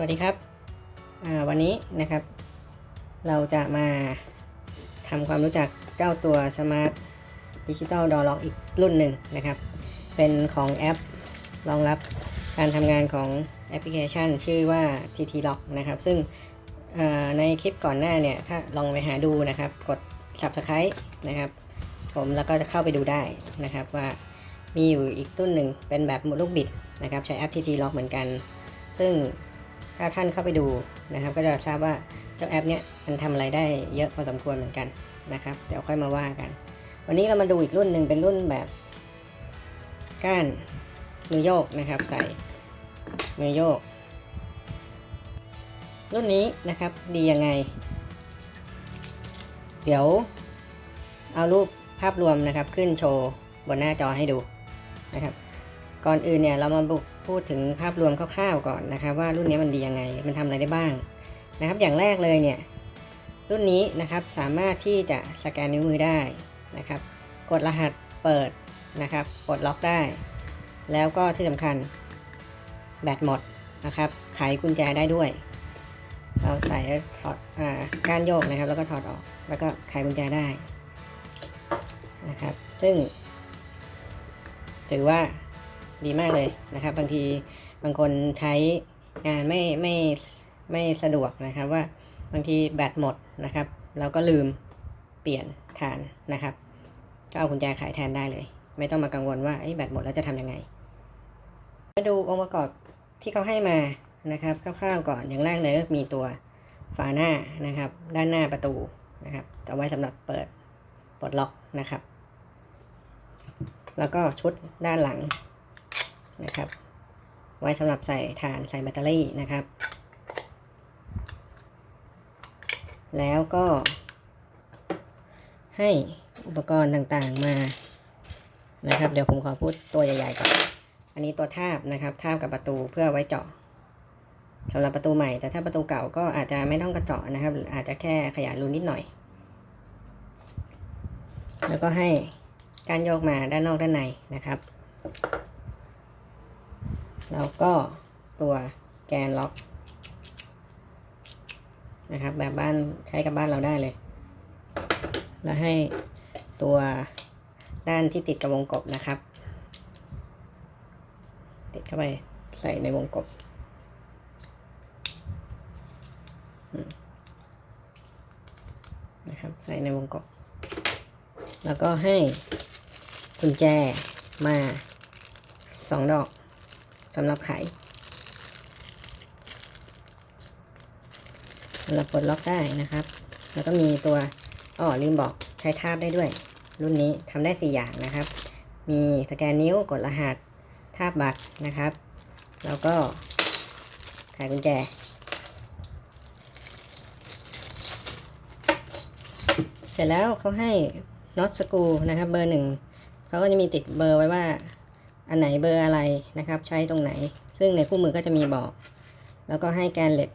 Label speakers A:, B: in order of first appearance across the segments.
A: วัสดีครับวันนี้นะครับ เราจะมาทำความรู้จักเจ้าตัว Smart Digital Door Lock อีกรุ่นหนึ่งนะครับ เป็นของแอปรองรับการทำงานของแอปพลิเคชัน ชื่อว่า TT Lock นะครับ ซึ่งในคลิปก่อนหน้าเนี่ย ถ้าลองไปหาดูนะครับ กด Subscribe นะครับ ผมแล้วก็จะเข้าไปดูได้นะครับว่ามีอยู่อีกรุ่นหนึ่งเป็นแบบลูกบิดนะครับ ใช้แอป TT Lock เหมือนกัน ซึ่ง ถ้าท่านเข้าไปดูนะครับ ก็จะทราบว่าเจ้าแอปเนี้ยมันทำอะไรได้เยอะพอสมควรเหมือนกันนะครับ เดี๋ยวค่อยมาว่ากัน วันนี้เรามาดูอีกรุ่นหนึ่งเป็นรุ่นแบบ ก้านมือโยกนะครับ ใส่มือโยก รุ่นนี้นะครับดียังไง เดี๋ยวเอารูปภาพรวมนะครับขึ้นโชว์บนหน้าจอให้ดูนะครับ ก่อนอื่นเนี่ยเรามาบุก พูดถึงภาพรวมคร่าวๆก่อนนะครับ ว่ารุ่นนี้มันดียังไง มันทำอะไรได้บ้างนะครับ อย่างแรกเลยเนี่ยรุ่นนี้นะครับสามารถที่จะสแกนนิ้วมือได้นะครับ กดรหัสเปิดนะครับ กดล็อกได้ แล้วก็ที่สำคัญแบตหมดนะครับ ไขกุญแจได้ด้วย เราใส่แล้วถอดอ่าก้านโยกนะครับ แล้วก็ถอดออก แล้วก็ไขกุญแจได้นะครับ ซึ่งถือว่า ดีมากเลยนะครับ บางทีบางคนใช้งานไม่ไม่ไม่สะดวกนะครับว่าบางทีแบตหมดนะครับเราก็ลืมเปลี่ยนฐานนะครับ ก็เอากุญแจไขแทนได้เลย ไม่ต้องมากังวลว่าเอ้แบตหมดแล้วจะทำยังไง มาดูองค์ประกอบที่เขาให้มานะครับคร่าวๆก่อนอย่างแรกเลยก็มีตัวฝาหน้านะครับ ด้านหน้าประตูนะครับจะไว้สำหรับเปิดปลดล็อกนะครับ แล้วก็ชุดด้านหลัง นะครับ ไว้สำหรับใส่ฐานใส่แบตเตอรี่นะครับ แล้วก็ ให้อุปกรณ์ต่างๆมานะครับ เดี๋ยวผมขอพูดตัวใหญ่ๆก่อน อันนี้ตัวทาบนะครับ ทาบกับประตูเพื่อไว้เจาะสำหรับประตูใหม่ แต่ถ้าประตูเก่าก็อาจจะไม่ต้องกระเจาะนะครับ อาจจะแค่ขยายรูนิดหน่อย แล้วก็ให้การโยกมาด้านนอกด้านในนะครับ แล้วก็ตัวแกนล็อกนะครับ แบบบ้านใช้กับบ้านเราได้เลย แล้วให้ตัวด้านที่ติดกับวงกบนะครับ ติดเข้าไปใส่ในวงกบนะครับ ใส่ในวงกบ แล้วก็ให้กุญแจมาสองดอก สำหรับไขสำหรับปลดล็อกได้นะครับ แล้วก็มีตัวอ๋อลืมบอกใช้ทาบได้ด้วย รุ่นนี้ทำได้ 4 อย่างนะครับ มีสแกนนิ้วกดรหัสทาบบัตรนะครับ แล้วก็ไขกุญแจเสร็จแล้วเขาให้น็อตสกูนะครับเบอร์หนึ่งเขาก็จะมีติดเบอร์ไว้ว่า อันไหนเบอร์อะไรนะครับ ใช้ตรงไหน ซึ่งในคู่มือก็จะมีบอก แล้วก็ให้แกนเหล็ก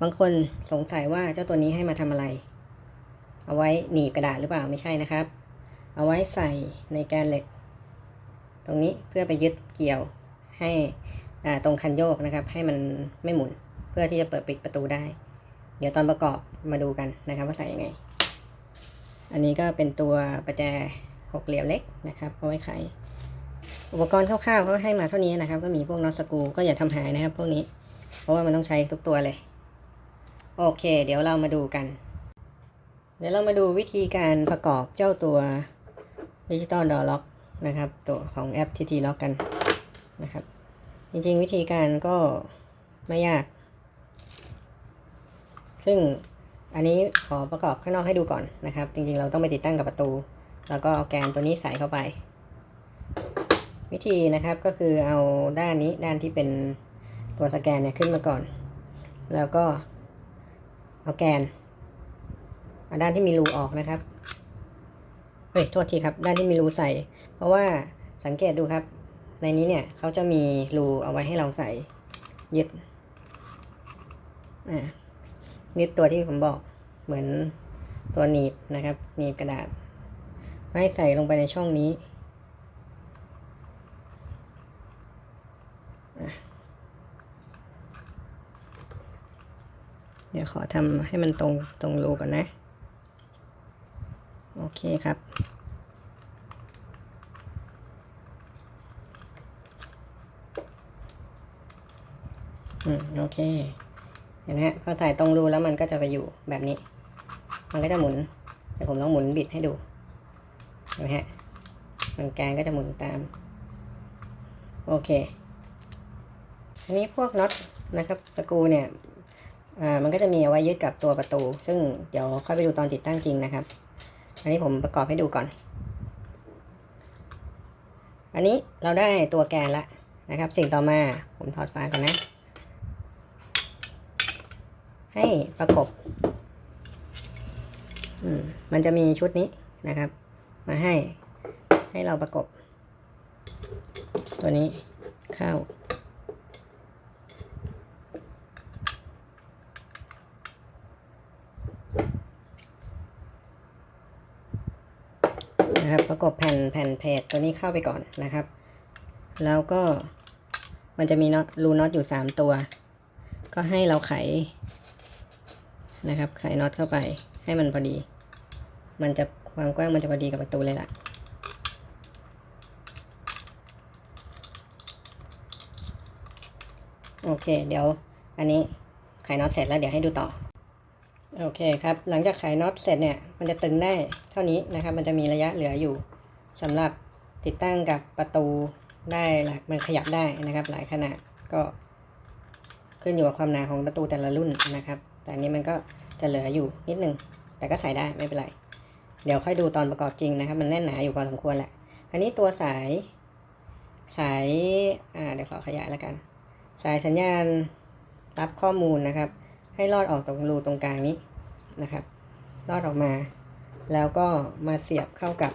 A: บางคนสงสัยว่าเจ้าตัวนี้ให้มาทำอะไร เอาไว้หนีบกระดาษหรือเปล่าไม่ใช่นะครับ เอาไว้ใส่ในแกนเหล็ก ตรงนี้เพื่อไปยึดเกี่ยวให้ตรงคันโยกนะครับ ให้มันไม่หมุนเพื่อที่จะเปิดปิดประตูได้ เดี๋ยวตอนประกอบมาดูกันนะครับ ว่าใส่ยังไง อันนี้ก็เป็นตัวประแจหกเหลี่ยมเล็กนะครับเอาไว้ไข อุปกรณ์คร่าวๆเขาให้มาเท่านี้นะครับ ก็มีพวกน็อตสกูก็อย่าทำหายนะครับ พวกนี้ เพราะว่ามันต้องใช้ทุกตัวเลย โอเค เดี๋ยวเรามาดูกัน เดี๋ยวเรามาดูวิธีการประกอบเจ้าตัวดิจิตอลดอล็อกนะครับ ตัวของแอป TT Lock กันนะครับ จริงๆ วิธีการก็ไม่ยาก ซึ่งอันนี้ขอประกอบข้างนอกให้ดูก่อนนะครับ จริงๆ เราต้องไปติดตั้งกับประตู แล้วก็เอาแกนตัวนี้ใส่เข้าไป วิธีนะครับก็คือเอาด้านนี้ด้านที่เป็นตัวสแกนเนี่ยขึ้นมาก่อน แล้วก็เอาแกนเอาด้านที่มีรูออกนะครับเฮ้ยโทษทีครับ ด้านที่มีรูใส่ เพราะว่าสังเกตดูครับ ในนี้เนี่ยเขาจะมีรูเอาไว้ให้เราใส่ยึดอ่ายึดตัวที่ผมบอกเหมือนตัวหนีบนะครับหนีบกระดาษให้ใส่ลงไปในช่องนี้ ขอทำให้มันตรงตรงรูก่อนนะ โอเคครับ อืม โอเค เห็นไหมพอใส่ตรงรูแล้วมันก็จะไปอยู่แบบนี้ มันก็จะหมุนเดี๋ยวผมลองหมุนบิดให้ดู เห็นไหมฮะมันแกนก็จะหมุนตาม โอเคอันนี้พวกน็อตนะครับ สกรูเนี่ย อ่ามันก็จะมีเอาไว้ยึดกับตัวประตู ซึ่งเดี๋ยวค่อยไปดูตอนติดตั้งจริงนะครับ อันนี้ผมประกอบให้ดูก่อน อันนี้เราได้ตัวแกนละนะครับ สิ่งต่อมาผมถอดฝาก่อนนะ ให้ประกบอืมมันจะมีชุดนี้นะครับ มาให้ให้เราประกบ ตัวนี้เข้า นะครับ ประกบแผ่นแผ่นเพจตัวนี้เข้าไปก่อนนะครับ แล้วก็มันจะมีน็อตรูน็อตอยู่สามตัว ก็ให้เราไขนะครับ ไขน็อตเข้าไปให้มันพอดี มันจะความกว้างมันจะพอดีกับประตูเลยล่ะโอเค เดี๋ยวอันนี้ไขน็อตเสร็จแล้วเดี๋ยวให้ดูต่อ โอเคครับ หลังจากไขน็อตเสร็จเนี่ย มันจะตึงได้เท่านี้นะครับ มันจะมีระยะเหลืออยู่สำหรับติดตั้งกับประตูได้หลายมันขยับได้นะครับ หลายขนาดก็ขึ้นอยู่กับความหนาของประตูแต่ละรุ่นนะครับ แต่อันนี้มันก็จะเหลืออยู่นิดนึง แต่ก็ใส่ได้ไม่เป็นไร เดี๋ยวค่อยดูตอนประกอบจริงนะครับ มันแน่นหนาอยู่พอสมควรแหละ อันนี้ตัวสาย สาย อ่า เดี๋ยวขอขยายแล้วกัน สายสัญญาณรับข้อมูลนะครับ ให้ลอดออกตรงรูตรงกลางนี้นะครับลอดออกมา แล้วก็มาเสียบเข้ากับ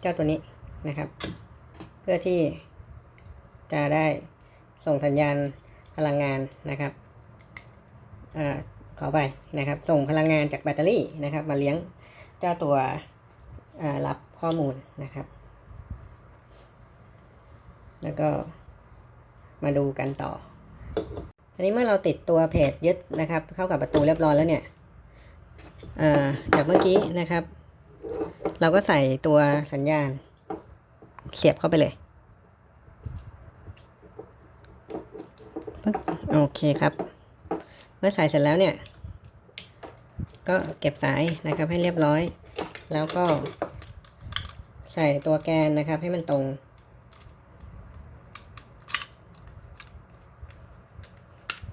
A: เจ้าตัวนี้นะครับ เพื่อที่จะได้ส่งสัญญาณพลังงานนะครับอขอไปนะครับ ส่งพลังงานจากแบตเตอรี่นะครับ มาเลี้ยงเจ้าตัวรับข้อมูลนะครับ แล้วก็มาดูกันต่อ อันนี้เมื่อเราติดตัวเพจยึดนะครับ เข้ากับประตูเรียบร้อยแล้วเนี่ยจากเมื่อกี้นะครับ เราก็ใส่ตัวสัญญาณ เสียบเข้าไปเลยโอเคครับ เมื่อใส่เสร็จแล้วเนี่ย ก็เก็บสายนะครับให้เรียบร้อย แล้วก็ใส่ตัวแกนนะครับให้มันตรง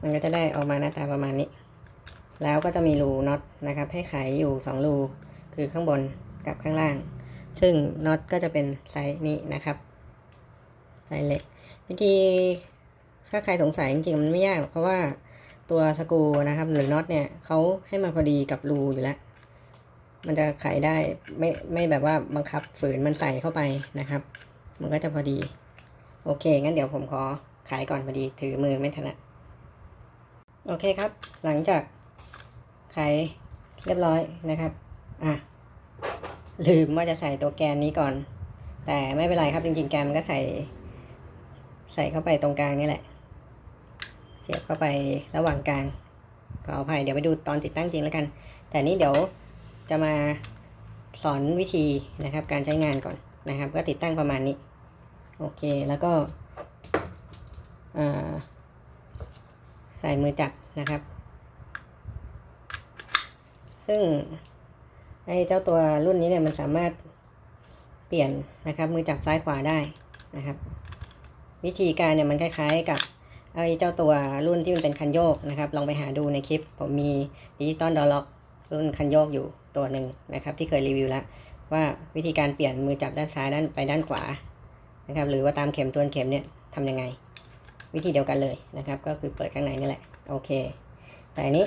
A: มันก็จะได้ออกมาหน้าตาประมาณนี้ แล้วก็จะมีรูน็อตนะครับ ให้ไขอยู่ 2 รูคือข้างบนกับข้างล่าง ซึ่งน็อตก็จะเป็นไซส์นี้นะครับไซส์เล็กวิธีถ้าใครสงสัยจริงๆมันไม่ยากหรอกเพราะว่าตัวสกรูนะครับหรือน็อตเนี่ยเขาให้มาพอดีกับรูอยู่แล้ว มันจะไขได้ไม่ไม่แบบว่าบังคับฝืนมันใส่เข้าไปนะครับ มันก็จะพอดี โอเค งั้นเดี๋ยวผมขอขายก่อนพอดีถือมือไม่ถนัด โอเคครับ หลังจากไขเรียบร้อยนะครับ อะ ลืมว่าจะใส่ตัวแกนนี้ก่อน แต่ไม่เป็นไรครับจริงๆแกนมันก็ใส่ ใส่เข้าไปตรงกลางนี่แหละ เสียบเข้าไประหว่างกลางขออภัยเดี๋ยวไปดูตอนติดตั้งจริงแล้วกัน แต่นี้เดี๋ยวจะมาสอนวิธีนะครับ การใช้งานก่อนนะครับ ก็ติดตั้งประมาณนี้ โอเคแล้วก็อ่า ใส่มือจับนะครับ ซึ่งไอ้เจ้าตัวรุ่นนี้เนี่ยมันสามารถเปลี่ยนนะครับ มือจับซ้ายขวาได้นะครับ วิธีการเนี่ยมันคล้ายๆกับไอ้เจ้าตัวรุ่นที่มันเป็นคันโยกนะครับ ลองไปหาดูในคลิป ผมมีดิจิตอลดอลล็อกรุ่นคันโยกอยู่ตัวหนึ่งนะครับ ที่เคยรีวิวแล้วว่าวิธีการเปลี่ยนมือจับด้านซ้ายด้านไปด้านขวานะครับ หรือว่าตามเข็มตัวนเข็มเนี่ยทำยังไง วิธีเดียวกันเลยนะครับ ก็คือเปิดข้างในนี่แหละ โอเค แต่อันนี้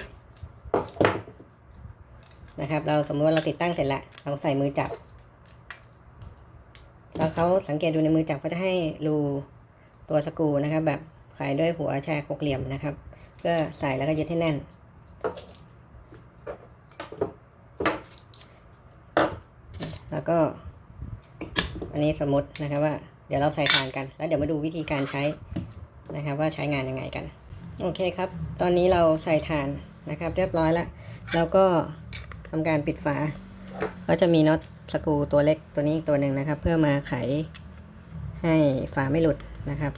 A: นะครับ เราสมมติว่าเราติดตั้งเสร็จแล้วเราใส่มือจับ แล้วเขาสังเกตดูในมือจับเขาจะให้รูตัวสกรูนะครับ แบบไขด้วยหัวแชร์หกเหลี่ยมนะครับเพื่อใส่แล้วก็ยึดให้แน่น แล้วก็ อันนี้สมมตินะครับว่า เดี๋ยวเราใส่ฐานกัน แล้วเดี๋ยวมาดูวิธีการใช้ นะครับว่าใช้งานยังไงกัน โอเคครับ ตอนนี้เราใส่ฐานนะครับ เรียบร้อยแล้วแล้วก็ทำการปิดฝา ก็จะมีน็อตสกรูตัวเล็กตัวนี้อีกตัวหนึ่งนะครับ เพื่อมาไขให้ฝาไม่หลุดนะครับ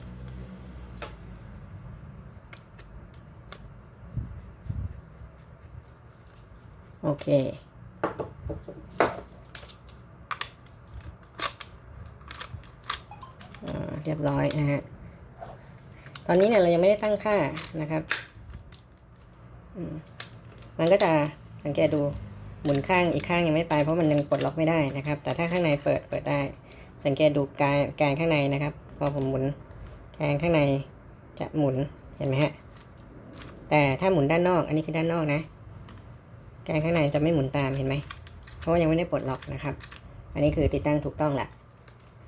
A: โอเค เรียบร้อยนะฮะ ตอนนี้เนี่ยเรายังไม่ได้ตั้งค่านะครับมมันก็จะสังเกตดูหมุนข้างอีกข้างยังไม่ไป เพราะมันยังปลดล็อกไม่ได้นะครับ แต่ถ้าข้างในเปิดเปิดได้ สังเกตดูกายแกนข้างในนะครับ พอผมหมุนแกนข้างในจะหมุนเห็นไหมฮะแต่ถ้าหมุนด้านนอก อันนี้คือด้านนอกนะ แกนข้างในจะไม่หมุนตามเห็นไหมเพราะว่ายังไม่ได้ปลดล็อกนะครับ อันนี้คือติดตั้งถูกต้องแหละ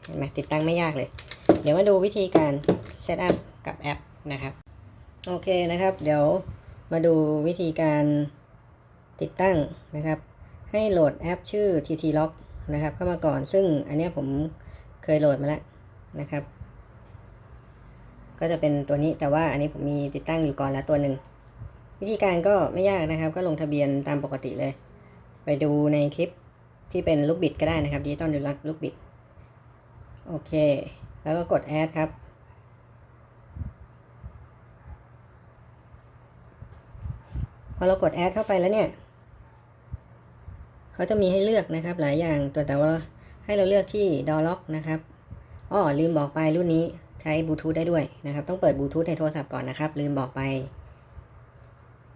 A: เห็นไหมติดตั้งไม่ยากเลย เดี๋ยวมาดูวิธีการเซตอัพ กับแอปนะครับ โอเคนะครับ เดี๋ยวมาดูวิธีการติดตั้งนะครับ ให้โหลดแอปชื่อ TT Lock นะครับ เข้ามาก่อนซึ่งอันนี้ผมเคยโหลดมาแล้วนะครับ ก็จะเป็นตัวนี้แต่ว่าอันนี้ผมมีติดตั้งอยู่ก่อนแล้วตัวหนึ่งวิธีการก็ไม่ยากนะครับ ก็ลงทะเบียนตามปกติเลย ไปดูในคลิปที่เป็นลูกบิดก็ได้นะครับดิจิตอลดูลักลูกบิดโอเค แล้วก็กด add ครับ อเรากด add เข้าไปแล้วเนี่ยเขาจะมีให้เลือกนะครับ หลายอย่างตัวแต่ว่าให้เราเลือกที่ door lock นะครับอ้อลืมบอกไปรุ่นนี้ใช้บลูทูธได้ด้วยนะครับ ต้องเปิดบลูทูธในโทรศัพท์ก่อนนะครับ ลืมบอกไป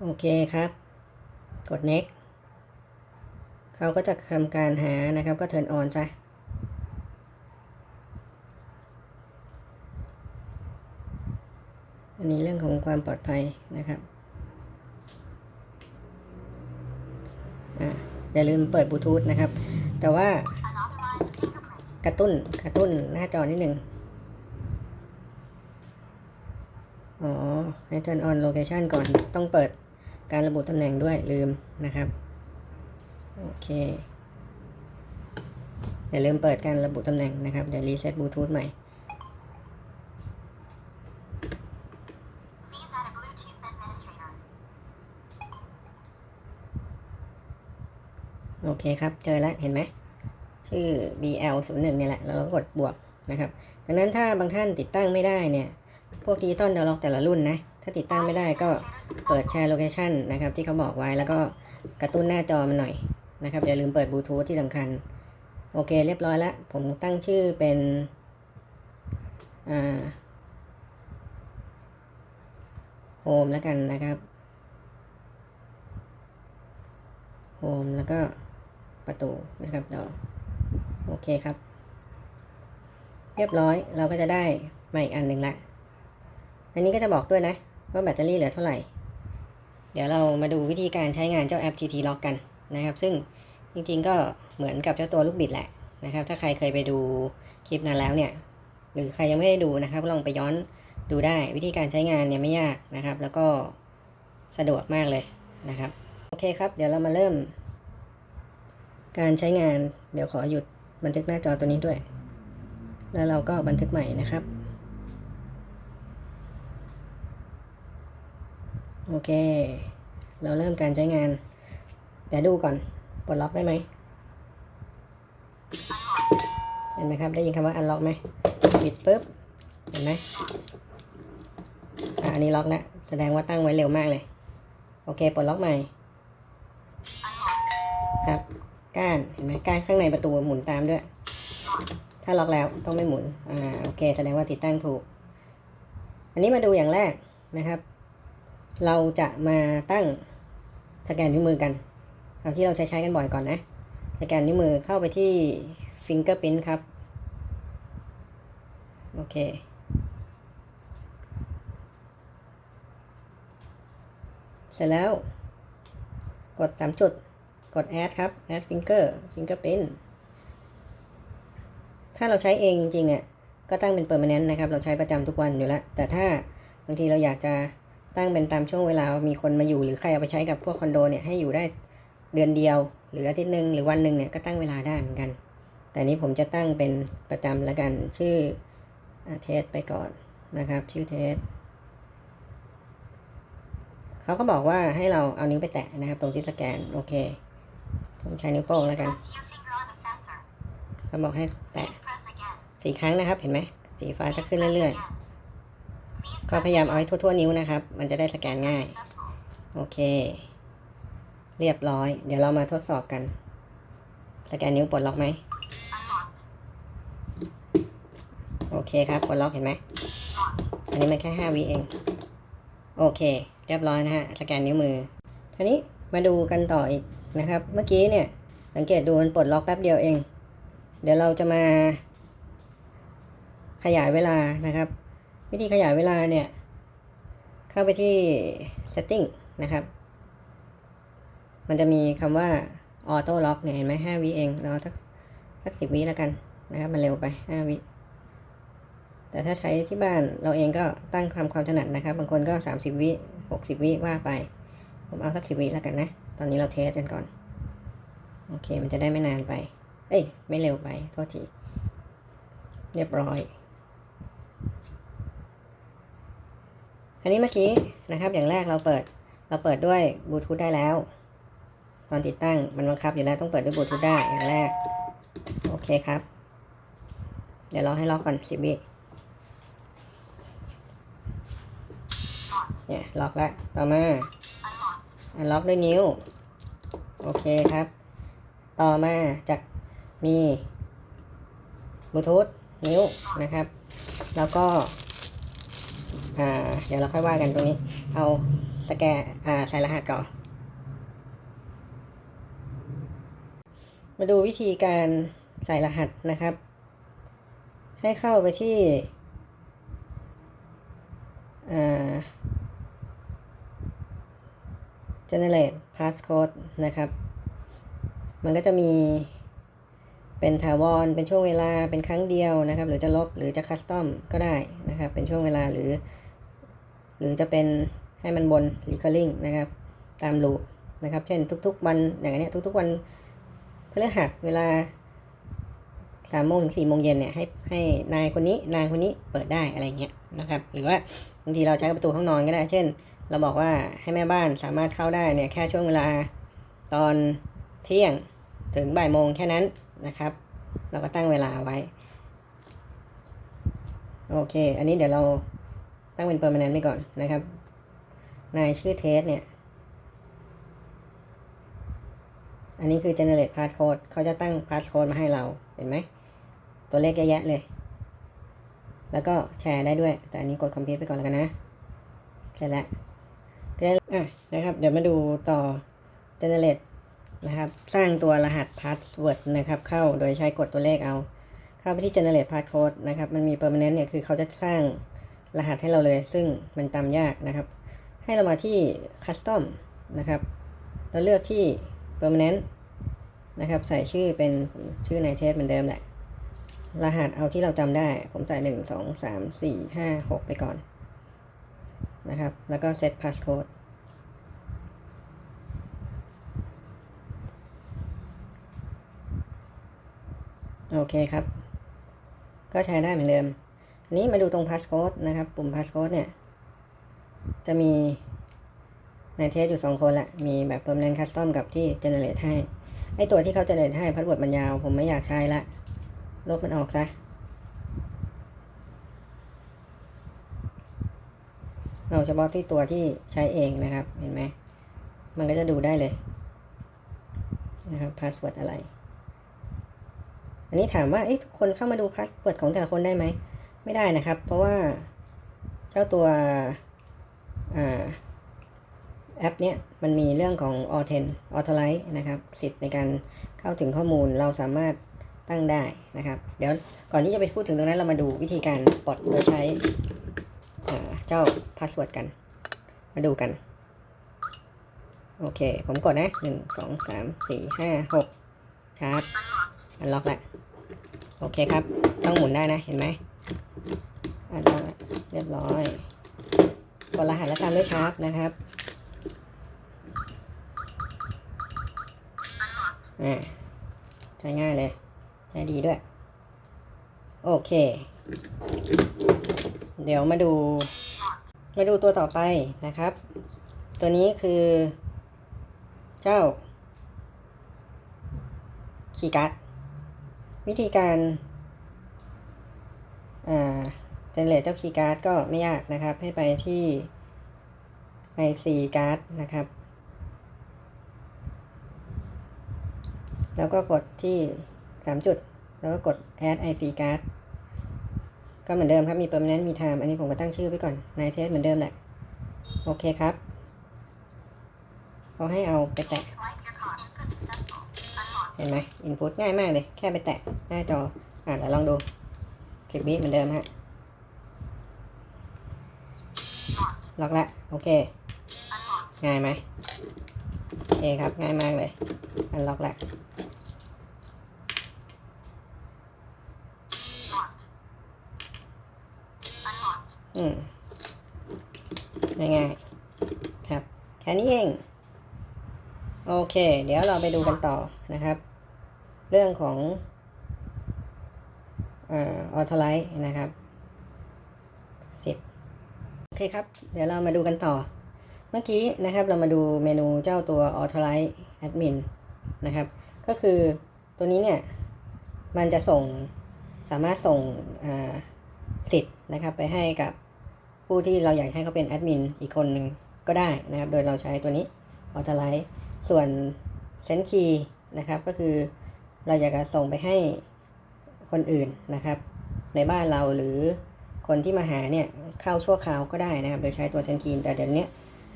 A: โอเคครับ กด next เขาก็จะทำการหานะครับ ก็ turn on ซะอันนี้เรื่องของความปลอดภัยนะครับ อย่าลืมเปิดบลูทูธนะครับ แต่ว่ากระตุ้นกระตุ้นหน้าจอนิดหนึ่งอ๋อให้ turn on location ก่อนต้องเปิดการระบุตำแหน่งด้วยลืมนะครับ โอเค อย่าลืมเปิดการระบุตำแหน่งนะครับ เดี๋ยวรีเซ็ตบลูทูธใหม่
B: Please add a Bluetooth administrator.
A: โอ เคครับ เจอแล้วเห็นไหม ชื่อ BL 0 1 เนี่ยแหละ แล้วเราก็กดบวกนะครับ ดังนั้นถ้าบางท่านติดตั้งไม่ได้เนี่ย พวกดิจิตอลเดลล็อกแต่ละรุ่นนะ ถ้าติดตั้งไม่ได้ก็เปิดแชร์โลเคชันนะครับที่เขาบอกไว้แล้วก็กระตุ้นหน้าจอมันหน่อยนะครับ อย่าลืมเปิดบลูทูธที่สำคัญ โอเคเรียบร้อยแล้ว ผมตั้งชื่อเป็นอ่าโฮมแล้วกันนะครับโฮมแล้วก็ ประตูนะครับเดี๋ยวโอเคครับ เรียบร้อยเราก็จะได้มาอีกอันหนึ่งละ อันนี้ก็จะบอกด้วยนะ ว่าแบตเตอรี่เหลือเท่าไหร่ เดี๋ยวเรามาดูวิธีการใช้งานเจ้าแอป TT Lock กันนะครับ ซึ่งจริงๆก็เหมือนกับเจ้าตัวลูกบิดแหละนะครับ ถ้าใครเคยไปดูคลิปนั้นแล้วเนี่ย หรือใครยังไม่ได้ดูนะครับลองไปย้อนดูได้วิธีการใช้งานเนี่ยไม่ยากนะครับ แล้วก็สะดวกมากเลยนะครับ โอเคครับ เดี๋ยวเรามาเริ่ม การใช้งานเดี๋ยวขอหยุดบันทึกหน้าจอตัวนี้ด้วย แล้วเราก็บันทึกใหม่นะครับ โอเค เราเริ่มการใช้งาน เดี๋ยวดูก่อนปลดล็อกได้ไหมเห็นไหมครับ ได้ยินคำว่า unlock ไหมปิดปุ๊บ เห็นไหมอ่าอันนี้ล็อกแล้วแสดงว่าตั้งไว้เร็วมากเลย โอเคปลดล็อกใหม่ ครับ ก้านเห็นไหมก้านข้างในประตูหมุนตามด้วย ถ้าล็อกแล้วต้องไม่หมุน อ่า โอเค แสดงว่าติดตั้งถูก อันนี้มาดูอย่างแรกนะครับ เราจะมาตั้งสแกนนิ้วมือกัน เอาที่เราใช้ใช้กันบ่อยก่อนนะ สแกนนิ้วมือเข้าไปที่ Fingerprint ครับ โอเคเสร็จแล้ว กดสามจุด กด add ครับ add finger fingerprint ถ้าเราใช้เองจริงๆอะก็ตั้งเป็น permanent นะครับ เราใช้ประจำทุกวันอยู่แล้ว แต่ถ้าบางทีเราอยากจะตั้งเป็นตามช่วงเวลา มีคนมาอยู่หรือใครเอาไปใช้กับพวกคอนโดเนี่ยให้อยู่ได้เดือนเดียว หรืออาทิตย์หนึ่งหรือวันหนึ่งเนี่ยก็ตั้งเวลาได้เหมือนกัน แต่นี้ผมจะตั้งเป็นประจำแล้วกันชื่อเทสไปก่อนนะครับ ชื่อเทสเขาก็บอกว่าให้เราเอานิ้วไปแตะนะครับ ตรงที่สแกน โอเค ผมใช้นิ้วโป้งแล้วกันเขาบอกให้แตะสี่ครั้งนะครับ เห็นไหมสีฟ้าจะขึ้นเรื่อยๆ ก็พยายามเอาให้ทั่วๆนิ้วนะครับ มันจะได้สแกนง่าย โอเค เรียบร้อย เดี๋ยวเรามาทดสอบกัน สแกนนิ้วปลดล็อกไหม โอเคครับ ปลดล็อกเห็นไหม อันนี้มันแค่ห้าวิเอง โอเค เรียบร้อยนะฮะ สแกนนิ้วมือทีนี้มาดูกันต่ออีก นะครับ เมื่อกี้เนี่ยสังเกตดูมันปลดล็อกแป๊บเดียวเอง เดี๋ยวเราจะมา ขยายเวลานะครับ วิธีขยายเวลาเนี่ย เข้าไปที่ setting นะครับ มันจะมีคำว่า auto lock เนี่ยเห็นไหมห้าวิเองเราสักสักสิบวิแล้วกันนะครับ มันเร็วไปห้าวิแต่ถ้าใช้ที่บ้านเราเองก็ตั้งความความถนัดนะครับ บางคนก็ 30 วิ 60 วิว่าไป ผมเอาสักสิวิแล้วกันนะ ตอนนี้เราเทสกันก่อน โอเค มันจะได้ไม่นานไป เอ้ย ไม่เร็วไป โทษที เรียบร้อย อันนี้เมื่อกี้นะครับ อย่างแรกเราเปิด เราเปิดด้วยบลูทูธได้แล้ว ตอนติดตั้งมันบังคับอยู่แล้วต้องเปิดด้วยบลูทูธได้ อย่างแรก โอเคครับ เดี๋ยวเราให้ล็อกก่อนสิบวิเนี่ยล็อกแล้ว ต่อมา ล็อกด้วยนิ้ว โอเคครับ ต่อมาจากมีบลูทูธนิ้วนะครับ แล้วก็เดี๋ยวเราค่อยว่ากันตรงนี้ เอาสแกนใส่รหัสก่อน มาดูวิธีการใส่รหัสนะครับ ให้เข้าไปที่อ่า generate passcode นะครับ มันก็จะมีเป็นถาวร เป็นช่วงเวลา เป็นครั้งเดียวนะครับ หรือจะลบ หรือจะคัสตอมก็ได้นะครับ เป็นช่วงเวลาหรือ หรือจะเป็นให้มันบน recurring นะครับ ตามลูปนะครับ เช่นทุกๆวันอย่างเนี้ยทุกๆวันพฤหัสเวลาสามโมงถึงสี่โมงเย็นเนี่ยให้ให้นายคนนี้นางคนนี้เปิดได้อะไรเงี้ยนะครับ หรือว่าบางทีเราใช้ประตูห้องนอนก็ได้ เช่น เราบอกว่าให้แม่บ้านสามารถเข้าได้เนี่ยแค่ช่วงเวลาตอนเที่ยงถึงบ่ายโมงแค่นั้นนะครับ เราก็ตั้งเวลาไว้ โอเค อันนี้เดี๋ยวเราตั้งเป็น permanent ไปก่อนนะครับ นายชื่อเทสเนี่ย อันนี้คือ generate passcode เขาจะตั้ง passcode มาให้เรา เห็นไหม ตัวเลขเยอะแยะเลย แล้วก็แชร์ได้ด้วย แต่อันนี้กด complete ไปก่อนแล้วกันนะ เสร็จแล้ว อะนะครับ เดี๋ยวมาดูต่อ generate นะครับ สร้างตัวรหัส password นะครับ เข้าโดยใช้กดตัวเลขเอา เข้าไปที่ generate passcode นะครับ มันมี permanent เนี่ย คือเขาจะสร้างรหัสให้เราเลย ซึ่งมันจำยากนะครับ ให้เรามาที่ custom นะครับ แล้วเลือกที่ permanent นะครับ ใส่ชื่อเป็นชื่อในเทสเหมือนเดิมแหละ รหัสเอาที่เราจำได้ ผมใส่หนึ่งสองสามสี่ห้าหกไปก่อน นะครับ แล้วก็ set passcode โอเคครับ ก็ใช้ได้เหมือนเดิม อันนี้มาดูตรง passcode นะครับ ปุ่ม passcode เนี่ย จะมีในเทสอยู่สองคนแหละมีแบบ permanent custom กับที่ generate ให้ ไอตัวที่เขา generate ให้ password มันยาว ผมไม่อยากใช้ละ ลบมันออกซะ เอาเฉพาะที่ตัวที่ใช้เองนะครับ เห็นไหม มันก็จะดูได้เลยนะครับ password อะไร อันนี้ถามว่า เอ๊ะทุกคนเข้ามาดู password ของแต่ละคนได้ไหม ไม่ได้นะครับ เพราะว่าเจ้าตัวอแอปเนี้ยมันมีเรื่องของ authent authorize นะครับ สิทธิ์ในการเข้าถึงข้อมูลเราสามารถตั้งได้นะครับ เดี๋ยวก่อนที่จะไปพูดถึงตรงนั้นเรามาดูวิธีการปลดโดยใช้ เจ้าพาสเวิร์ดกัน มาดูกัน โอเค ผมกดนะหนึ่งสองสามสี่ห้าหกชาร์จอันล็อกละโอเคครับ ต้องหมุนได้นะ เห็นไหมอันล็อกละเรียบร้อย กดรหัสแล้วตามด้วยชาร์จนะครับอ่าใช้ง่ายเลย ใช้ดีด้วย โอเค เดี๋ยวมาดู มาดูตัวต่อไปนะครับ ตัวนี้คือ เจ้าคีย์การ์ดวิธีการอ่าเจนเรตเจ้าคีย์การ์ดก็ไม่ยากนะครับ ให้ไปที่ IC card นะครับ แล้วก็กดที่ 3 จุด แล้วก็กด add IC card ก็เหมือนเดิมครับ มี permanent มี time อันนี้ผมก็ตั้งชื่อไว้ก่อนนายเทสเหมือนเดิมแหละ โอเคครับเขาให้เอาไปแตะ เห็นไหม input ง่ายมากเลย แค่ไปแตะหน้าจอ อะเดี๋ยวลองดูสิบวิเหมือนเดิมฮะ ล็อกละ โอเค ง่ายไหมโอเคครับ ง่ายมากเลยอันล็อกละ อืมง่ายๆครับ แค่นี้เอง โอเค เดี๋ยวเราไปดูกันต่อนะครับ เรื่องของเออโทไลท์นะครับสิบโอเคครับ เดี๋ยวเรามาดูกันต่อ เมื่อกี้นะครับเรามาดูเมนูเจ้าตัว Authorize Admin นะครับ ก็คือตัวนี้เนี่ย มันจะส่งสามารถส่งสิทธิ์นะครับไปให้กับ ผู้ที่เราอยากให้เขาเป็นแอดมินอีกคนหนึ่งก็ได้นะครับ โดยเราใช้ตัวนี้ Authorize ส่วน Send Key นะครับ ก็คือเราอยากจะส่งไปให้คนอื่นนะครับ ในบ้านเราหรือคนที่มาหาเนี่ยเข้าชั่วคราวก็ได้นะครับ โดยใช้ตัว Send Key แต่เดี๋ยวนี้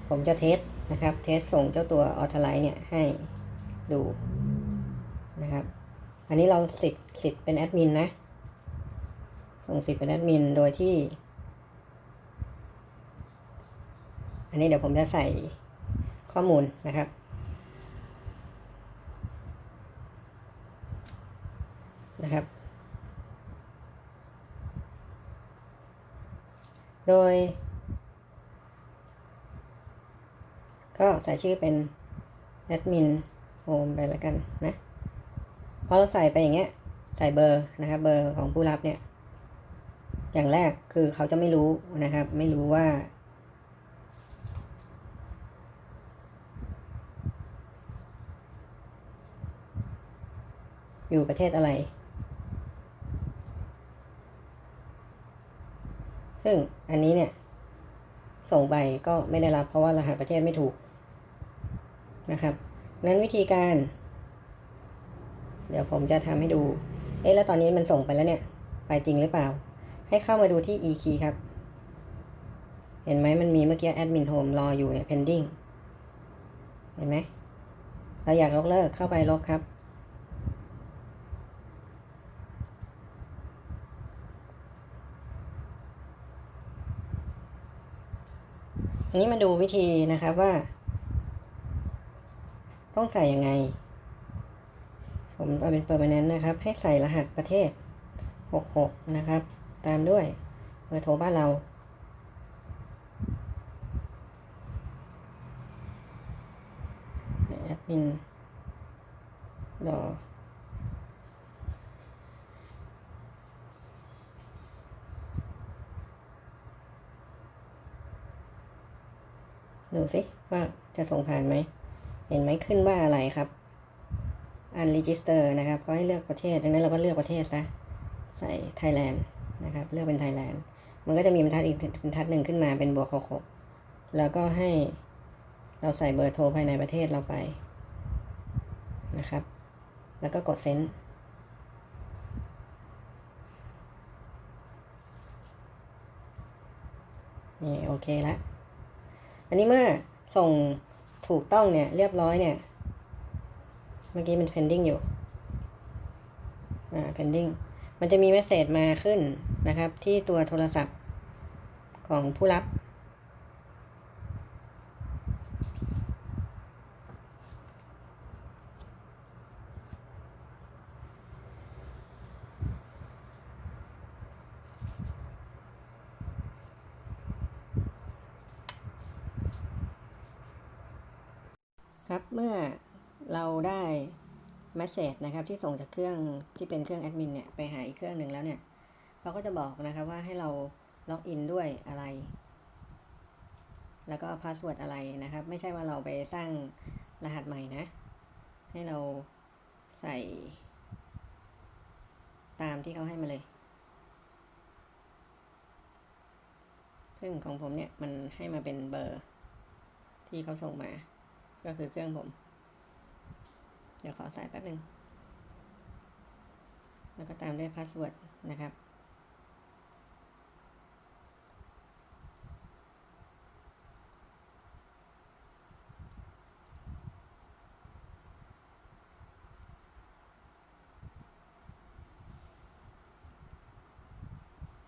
A: ผมจะเทสนะครับ เทสส่งเจ้าตัวออ t ไลท์เนี่ยให้ดูนะครับ อันนี้เราสิทธิ์สิทธิ์เป็นแอดมินนะ ส่งสิทธิ์เป็นแอดมิน โดยที่ อันนี้เดี๋ยวผมจะใส่ข้อมูลนะครับ นะครับ โดย ก็ใส่ชื่อเป็นแอดมินโฮมไปแล้วกันนะพอเราใส่ไปอย่างเงี้ย ใส่เบอร์นะครับเบอร์ของผู้รับเนี่ย อย่างแรกคือเขาจะไม่รู้นะครับ ไม่รู้ว่า อยู่ประเทศอะไร ซึ่งอันนี้เนี่ย ส่งไปก็ไม่ได้รับเพราะว่ารหัสประเทศไม่ถูกนะครับ นั้นวิธีการ เดี๋ยวผมจะทำให้ดู เอ๊ะแล้วตอนนี้มันส่งไปแล้วเนี่ย ไปจริงหรือเปล่า ให้เข้ามาดูที่ e key ครับ เห็นไหมมันมีเมื่อกี้ admin home รออยู่เนี่ย pending เห็นไหมเราอยากยกเลิกเข้าไปลบครับ อันนี้มาดูวิธีนะครับว่า ต้องใส่ยังไง ผมเอาเป็นเปอร์มานนนะครับ ให้ใส่รหัสประเทศ 66 นะครับ ตามด้วยเบอร์โทรบ้านเรา แอดมินรอ ดูสิว่าจะส่งผ่านไหม เห็นไหมขึ้นว่าอะไรครับ unregister นะครับเขาให้เลือกประเทศ ดังนั้นเราก็เลือกประเทศซะใส่ Thailand นะครับ เลือกเป็น Thailand มันก็จะมีบรรทัดอีกบรรทัดหนึ่งขึ้นมาเป็นบวกหกแล้วก็ให้เราใส่เบอร์โทรภายในประเทศเราไปนะครับ แล้วก็กดเซ็นนี่โอเคและ อันนี้เมื่อส่งถูกต้องเนี่ย เรียบร้อยเนี่ย เมื่อกี้มัน pending อยู่ อ่า pending มันจะมีเมสเซจมาขึ้นนะครับ ที่ตัวโทรศัพท์ของผู้รับครับเมื่อเราได้ m e s s a g e นะครับที่ส่งจากเครื่องที่เป็นเครื่องแอดมินเนี่ยไปหาอีกเครื่องหนึ่งแล้วเนี่ยเขาก็จะบอกนะครับว่าให้เราล็อกอินด้วยอะไร แล้วก็พาสเวิร์ดอะไรนะครับ ไม่ใช่ว่าเราไปสร้างรหัสใหม่นะ ให้เราใส่ตามที่เขาให้มาเลย ซึ่งของผมเนี่ยมันให้มาเป็นเบอร์ที่เขาส่งมา ก็คือเครื่องผม เดี๋ยวขอใส่แป๊บหนึ่งแล้วก็ตามด้วยพาสเวิร์ดนะครับ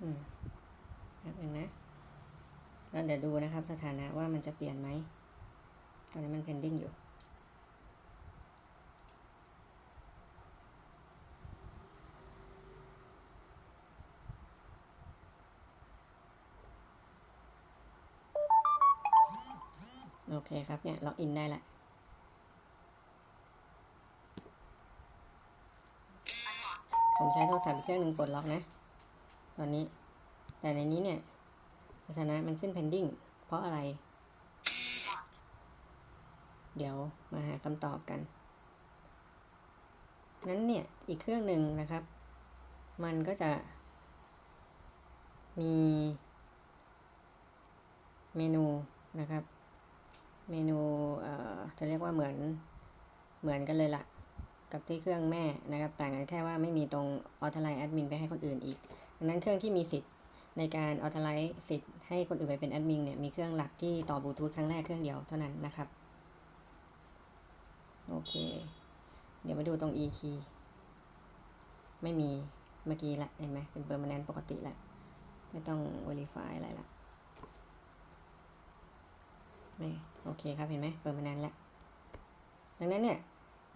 A: อืมแป๊บหนึงนะ แล้วเดี๋ยวดูนะครับสถานะว่ามันจะเปลี่ยนไหม ตอนนี้มัน pending อยู่ คครับเนี่ยล็อกอินได้ละผมใช้โทรศัพท์อีกเครื่องหนึ่งปลดล็อกนะ ตอนนี้ แต่ในนี้เนี่ยสถานะมันขึ้น pending เพราะอะไร เดี๋ยวมาหาคำตอบกัน นั้นเนี่ย อีกเครื่องหนึ่งนะครับ มันก็จะ มี เมนูนะครับ เมนูเอ่อจะเรียกว่าเหมือนเหมือนกันเลยละกับที่เครื่องแม่นะครับต่างกันแค่ว่าไม่มีตรง authorize admin ไปให้คนอื่นอีกดังนั้นเครื่องที่มีสิทธิ์ในการ authorize สิทธิ์ให้คนอื่นไปเป็น admin เนี่ยมีเครื่องหลักที่ต่อบลูทูธครั้งแรกเครื่องเดียวเท่านั้นนะครับโอเค เดี๋ยวมาดูตรง e key ไม่มีเมื่อกี้ละเห็นไหมเป็นเ permanent ปกติละ ไม่ต้อง verify อะไรละ ไม่โอเคครับเห็นไหม permanent ละดังนั้นเนี่ย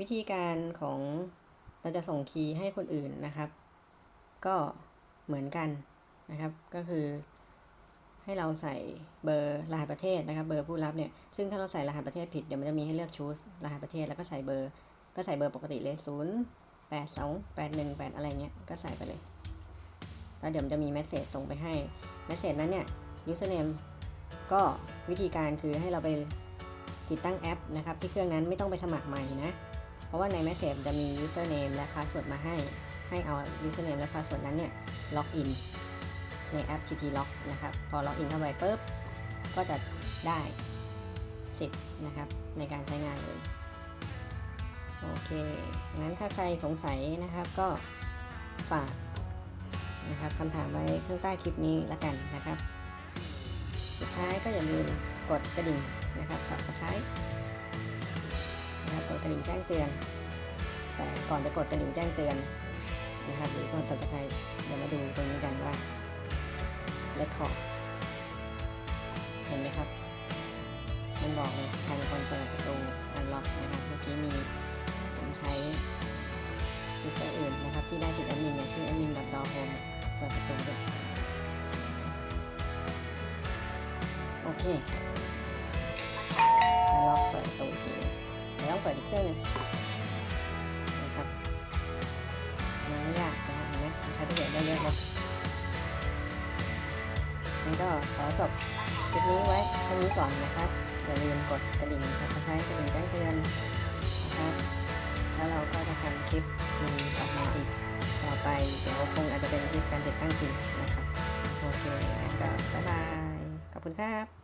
A: วิธีการของเราจะส่งคีย์ให้คนอื่นนะครับ ก็เหมือนกันนะครับ ก็คือให้เราใส่เบอร์รหัสประเทศนะครับ เบอร์ผู้รับเนี่ย ซึ่งถ้าเราใส่รหัสประเทศผิดเดี๋ยวมันจะมีให้เลือก choose รหัสประเทศแล้วก็ใส่เบอร์ ก็ใส่เบอร์ปกติเลยศูนย์แปดสองแปดหนึ่งแปดอะไรเงี้ย ก็ใส่ไปเลย แล้วเดี๋ยวมันจะมีเมสเซจส่งไปให้ เมสเซจนั้นเนี่ย username ก็วิธีการคือให้เราไปติดตั้งแอปนะครับที่เครื่องนั้นไม่ต้องไปสมัครใหม่นะ เพราะว่าใน Message จะมี username และ password มาให้ ให้เอา username และ password นั้นเนี่ยล็อกอินในแอป TT Lock นะครับ พอล็อกอินเข้าไปปุ๊บ ก็จะได้สิทธิ์นะครับในการใช้งานเลย โอเค งั้นถ้าใครสงสัยนะครับก็ฝากนะครับคำถามไว้ข้างใต้คลิปนี้ละกันนะครับ สุดท้ายก็อย่าลืมกดกระดิ่งนะครับ subscribe นะครับกดกระดิ่งแจ้งเตือน แต่ก่อนจะกดกระดิ่งแจ้งเตือนนะครับหรือกด subscribe เดี๋ยวมาดูตรงนี้กันว่า record เห็นไหมครับ มันบอกเลยใครเป็นคนเปิดประตู unlock นะครับ เมื่อกี้มีผมใช้ยูเซอร์อื่นนะครับ ที่ได้ติดแอดมินเนี่ยชื่อแอดมิน d o r home เปิดประตูด้วย เคแล้วล็อกเปิดประตูอีกทีหนึงเดี๋ยวต้องเปิดอีกเครื่องนึงนะครับยังไม่ยากนะครับเห็นไหมใช้ประโยชน์ได้เยอะเลยงั้นก็ขอจบคลิปนี้ไว้เท่านี้ก่อนนะครับอย่าลืมกดกระดิ่งสับสไครต์กระดิ่งแจ้งเตือนนะครับ แล้วเราก็จะทำคลิปมีออกมาอีกต่อไปเดี๋ยวคงอาจจะเป็นคลิปการติดตั้งจริงนะครับโอเคงั้นก็บ๊ายบายขอบคุณครับ